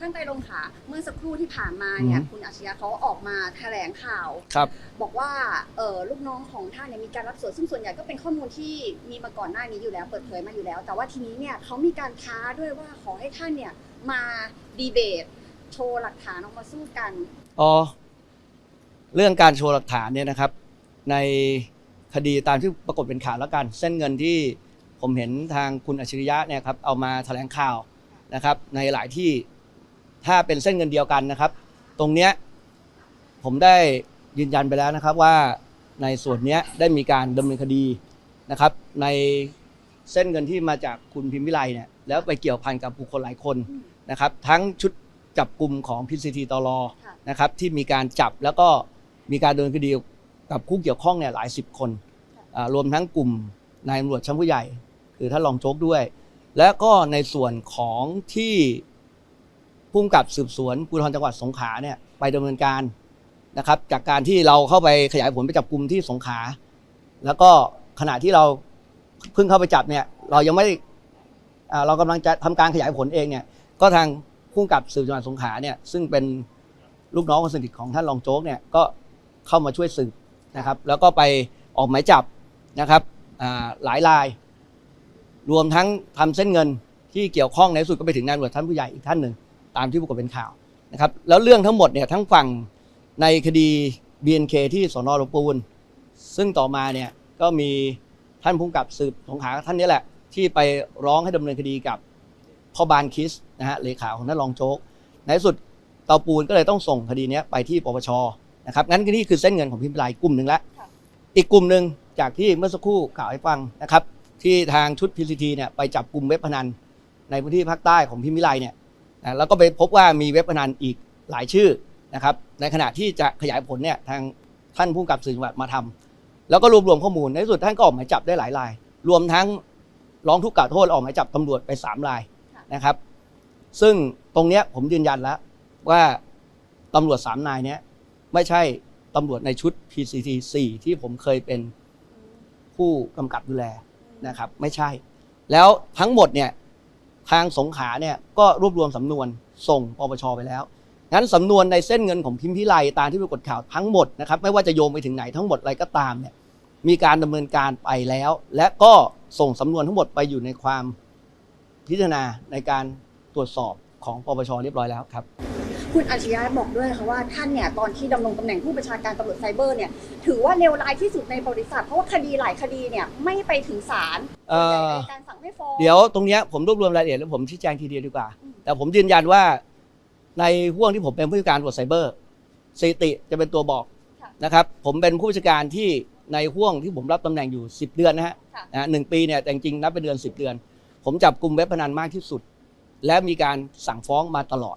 ท่านไตรรงค์ค่ะเมื่อสักครู่ที่ผ่านมาเนี่ยอืมคุณอาชญาเขาออกมาแถลงข่าว ครับ บอกว่าเออลูกน้องของท่านเนี่ยมีการรับสวยซึ่งส่วนใหญ่ก็เป็นข้อมูลที่มีมาก่อนหน้านี้อยู่แล้วเปิดเผยมาอยู่แล้ว แต่ว่าทีนี้เนี่ยเขามีการท้าด้วยว่าขอให้ท่านเนี่ยมาดีเบต โชว์หลักฐานออกมาสู้กัน อ๋อเรื่องการโชว์หลักฐานเนี่ยนะครับ ในคดีตามที่ปรากฏเป็นข่าวแล้วกัน เส้นเงินที่ผมเห็นทางคุณอัจฉริยะเนี่ยครับเอามาแถลงข่าวนะครับ ในหลายที่ ถ้าเป็นเส้นเงินเดียวกันนะครับ ตรงเนี้ยผมได้ยืนยันไปแล้วนะครับว่าในส่วนเนี้ยได้มีการดำเนินคดีนะครับ ในเส้นเงินที่มาจากคุณพิมพิไลเนี่ยแล้วไปเกี่ยวพันกับบุคคลหลายคนนะครับ ทั้งชุดจับกลุ่มของพิซีทีตลอนะครับที่มีการจับแล้วก็มีการดำเนินคดีกับผู้เกี่ยวข้องเนี่ยหลายสิบคนรวมทั้งกลุ่มนายตำรวจชั้นผู้ใหญ่ คือท่านรองโจ๊กด้วย และก็ในส่วนของที่ พุ่มกับสืบสวนภูธรจังหวัดสงขลาเนี่ยไปดำเนินการนะครับ จากการที่เราเข้าไปขยายผลไปจับกลุ่มที่สงขลาแล้วก็ขณะที่เราเพิ่งเข้าไปจับเนี่ย เรายังไม่เรากำลังจะทำการขยายผลเองเนี่ย ก็ทางผู้กำกับสืบจังหวัดสงขลาเนี่ยซึ่งเป็นลูกน้องคนสนิทของท่านรองโจ๊กเนี่ยก็เข้ามาช่วยสืบนะครับ แล้วก็ไปออกหมายจับนะครับหลายราย รวมทั้งทำเส้นเงินที่เกี่ยวข้องในที่สุดก็ไปถึงนายตำรวจท่านผู้ใหญ่อีกท่านหนึ่ง ตามที่ปรากฏเป็นข่าวนะครับแล้วเรื่องทั้งหมดเนี่ยทั้งฝั่งในคดี BNK ที่สนหลวงปูน ซึ่งต่อมาเนี่ยก็มีท่านผู้กำกับสืบสงขลาท่านนี้แหละ ที่ไปร้องให้ดำเนินคดีกับพ่อบานคิสนะฮะเลขาของท่านรองโจ๊กในที่สุดเตาปูนก็เลยต้องส่งคดีเนี้ยไปที่ปปชนะครับงั้นนี่คือเส้นเงินของพิมพ์ลายกลุ่มหนึ่งละค่ะอีกกลุ่มหนึ่งจากที่เมื่อสักครู่กล่าวให้ฟังนะครับที่ทางชุดพีซีทีเนี่ยไปจับกลุ่มเว็บพนันในพื้นที่ภาคใต้ของพิมพ์วิไลเนี่ย นะแล้วก็ไปพบว่ามีเว็บพนันอีกหลายชื่อนะครับ ในขณะที่จะขยายผลเนี่ยทางท่านผู้กำกับสื่อจังหวัดมาทำแล้วก็รวบรวมข้อมูลในที่สุดท่านก็ออกหมายจับได้หลายราย รวมทั้งร้องทุกข์กล่าวโทษออกหมายจับตำรวจไปสามรายนะครับ ซึ่งตรงเนี้ยผมยืนยันแล้วว่าตำรวจสามนายเนี้ยไม่ใช่ตำรวจในชุด PCT 4ที่ผมเคยเป็นผู้กำกับดูแลนะครับ ไม่ใช่ แล้วทั้งหมดเนี่ย ทางสงขลาเนี่ยก็รวบรวมสำนวนส่งปปชไปแล้วงั้นสำนวนในเส้นเงินของพิมพิไลตามที่ปรากฏข่าวทั้งหมดนะครับไม่ว่าจะโยงไปถึงไหนทั้งหมดอะไรก็ตามเนี่ยมีการดำเนินการไปแล้ว และก็ส่งสำนวนทั้งหมดไปอยู่ในความพิจารณาในการตรวจสอบของปปชเรียบร้อยแล้วครับ คุณอาชญาบอกด้วยค่ะว่าท่านเนี่ยตอนที่ดำรงตำแหน่งผู้บัญชาการตำรวจไซเบอร์เนี่ยถือว่าเลวร้ายที่สุดในประวัติศาสตร์เพราะว่าคดีหลายคดีเนี่ยไม่ไปถึงศาลเอ่อในการสั่ง ไม่ฟ้องเดี๋ยวตรงเนี้ยผมรวบรวมรายละเอียดแล้วผมชี้แจงทีเดียวดีกว่าอืมแต่ผมยืนยันว่าในห่วงที่ผมเป็นผู้จัดการตำรวจไซเบอร์สถิติจะเป็นตัวบอกค่ะนะครับ ผมเป็นผู้จัดการที่ในห่วงที่ผมรับตำแหน่งอยู่ 10 เดือนนะฮะค่ะนะหนึ่งปีเนี่ยแต่จริงๆนับเป็นเดือน 10 เดือน ผมจับกลุ่มเว็บพนันมากที่สุด และมีการสั่งฟ้องมาตลอด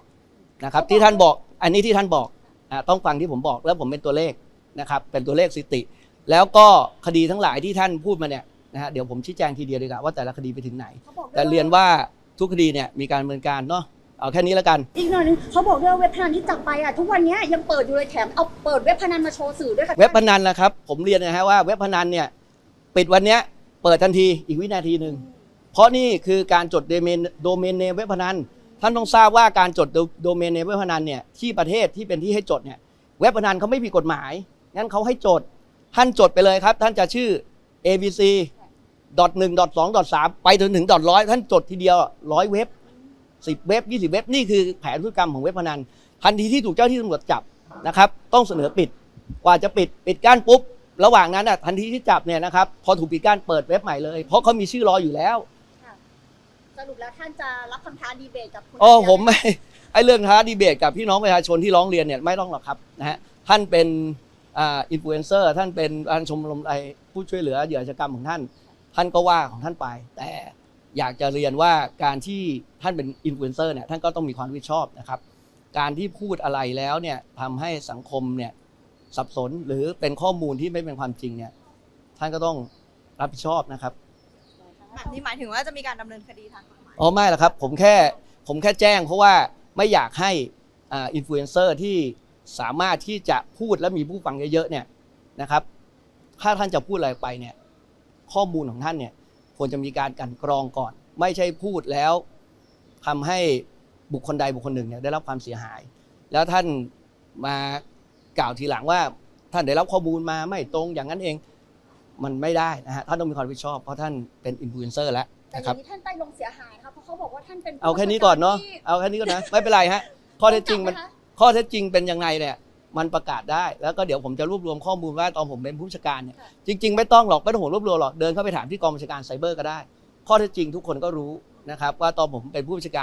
นะครับ ที่ท่านบอกอันนี้ที่ท่านบอกอ่าต้องฟังที่ผมบอกแล้วผมเป็นตัวเลขนะครับ เป็นตัวเลขสถิติ แล้วก็คดีทั้งหลายที่ท่านพูดมาเนี่ย นะฮะเดี๋ยวผมชี้แจงทีเดียวดีกว่าว่าแต่ละคดีไปถึงไหนเขาบอกด้วยแต่เรียนว่าทุกคดีเนี่ยมีการดำเนินการเนาะเอาแค่นี้แล้วกัน อีกหน่อยนึงเขาบอกด้วยว่าเว็บพนันที่จับไปอะทุกวันเนี้ยยังเปิดอยู่เลยแถมเอาเปิดเว็บพนันมาโชว์สื่อด้วยค่ะเว็บพนันนะครับ ผมเรียนนะฮะว่าเว็บพนันเนี่ยปิดวันเนี้ยเปิดทันทีอีกวินาทีหนึ่งเพราะนี่คือการจดโดเมนโดเมนเนมเว็บพนันท่านต้องทราบว่าการจดโดเมนเนมเว็บพนันเนี่ยที่ประเทศที่เป็นที่ให้จดเนี่ยเว็บพนันเขาไม่ผิดกฎหมายงั้นเขาให้จดท่านจดไปเลยครับ ท่านจะชื่อ abc ดอทหนึ่งดอทสองดอทสามไปถึงถึงดอทร้อยท่านจดทีเดียวร้อยเว็บสิบเว็บยี่สิบเว็บนี่คือแผนพฤติกรรมของเว็บพนันทันทีที่ถูกเจ้าที่ตำรวจจับนะครับ ต้องเสนอปิดกว่าจะปิดปิดกั้นปุ๊บ ระหว่างนั้นอะทันทีที่จับเนี่ยนะครับ พอถูกปิดกั้นเปิดเว็บใหม่เลย เพราะเขามีชื่อรออยู่แล้วสรุปแล้วท่านจะรับคำท้าดีเบตกับคุณโอ้อาชญาผมไม่ไอ้เรื่องท้าดีเบตกับพี่น้องประชาชนที่ร้องเรียนเนี่ยไม่ต้องหรอกครับนะฮะท่านเป็นอ่าอินฟลูเอนเซอร์ท่านเป็นประธานชมรมไอผู้ช่วยเหลือเหยื่ออาชญากรรมของท่าน ท่านก็ว่าของท่านไป แต่อยากจะเรียนว่าการที่ท่านเป็นอินฟลูเอนเซอร์เนี่ยท่านก็ต้องมีความรับผิดชอบนะครับ การที่พูดอะไรแล้วเนี่ยทำให้สังคมเนี่ยสับสนหรือเป็นข้อมูลที่ไม่เป็นความจริงเนี่ยท่านก็ต้องรับผิดชอบนะครับแบบนี้หมายถึงว่าจะมีการดำเนินคดีทางกฎหมายอ๋อไม่หรอกครับ ผมแค่ผมแค่แจ้ง เพราะว่าไม่อยากให้อ่าอินฟลูเอนเซอร์ที่สามารถที่จะพูดและมีผู้ฟังเยอะๆเนี่ยนะครับ ถ้าท่านจะพูดอะไรไปเนี่ย ข้อมูลของท่านเนี่ยควรจะมีการกลันกรองก่อน ไม่ใช่พูดแล้วทำให้บุคคลใดบุคคลหนึ่งเนี่ยได้รับความเสียหาย แล้วท่านมากล่าวทีหลังว่า ท่านได้รับข้อมูลมาไม่ตรงอย่างนั้นเองมันไม่ได้นะฮะท่านต้องมีความรับผิดชอบเพราะท่านเป็นอินฟลูเอนเซอร์แล้วแต่นะอครัย่าบงนี้ท่านไต้ลงเสียหายนะคะเพราะเขาบอกว่าท่านเป็นเอาแค่นี้ก่อนเนาะที่เอาแค่นี้ก่อนนะไม่เป็นไรฮะข้อเท็จจริงมันต้องจับไหคะข้อเท็จจริงเป็นยังไงเนี่ย มันประกาศได้ แล้วก็เดี๋ยวผมจะรวบรวมข้อมูลว่าตอนผมเป็นผู้บัญชาการเนี่ยค่ะจริง ๆ ไม่ต้องหรอกไม่ต้องห่วงรวบรวมหรอกเดินเข้าไปถามที่กองบัญชาการไซเบอร์ก็ได้ ข้อเท็จจริงทุกคนก็รู้นะครับว่าตอนผมเป็นผู้บัญชาการ